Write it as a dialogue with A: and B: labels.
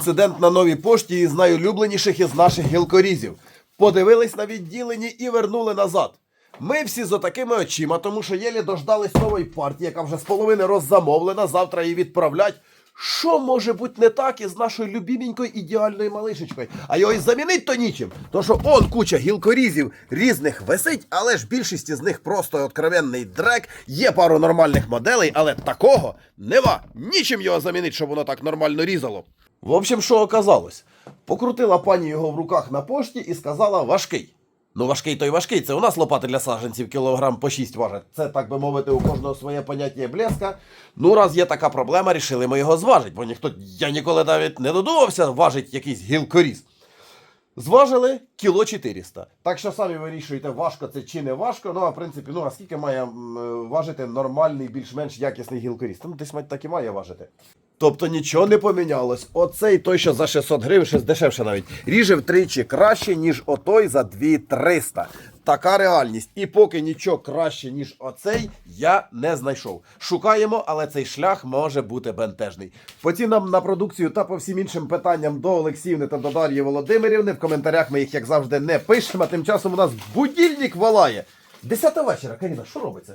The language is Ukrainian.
A: інцидент на новій пошті із найулюбленіших із наших гілкорізів. Подивились на відділенні і вернули назад. Ми всі з отакими очима, тому що єлі дождались нової партії, яка вже з половини роззамовлена, завтра її відправлять. Що може бути не так із нашою любіменькою ідеальною малишечкою? А його й замінить то нічим. То що он куча гілкорізів різних висить, але ж більшість із них просто откровенний дрек. Є пару нормальних моделей, але такого нема. Нічим його замінить, щоб воно так нормально різало. В общем, що оказалось? Покрутила пані його в руках на пошті і сказала важкий. Ну, важкий той важкий. Це у нас лопати для саджанців кілограм по 6 важать. Це, так би мовити, у кожного своє поняття блеска. Ну, раз є така проблема, рішили ми його зважити, бо ніхто, я ніколи навіть не додумався важить якийсь гілкоріз. Зважили кіло 400. Так що самі вирішуєте, важко це чи не важко. Ну, а в принципі, ну а скільки має важити нормальний, більш-менш якісний гілкоріз? Ну, десь мать, так і має важити. Тобто нічого не помінялось. Оцей той, що за 600 гривень, щось дешевше навіть, ріже втричі краще, ніж отой за 2300. Така реальність. І поки нічого краще, ніж оцей, я не знайшов. Шукаємо, але цей шлях може бути бентежний. По цінам на продукцію та по всім іншим питанням до Олексіївни та до Дар'ї Володимирівни. В коментарях ми їх, як завжди, не пишемо. Тим часом у нас будильник валає. Десята вечора, Каріна, що робиться?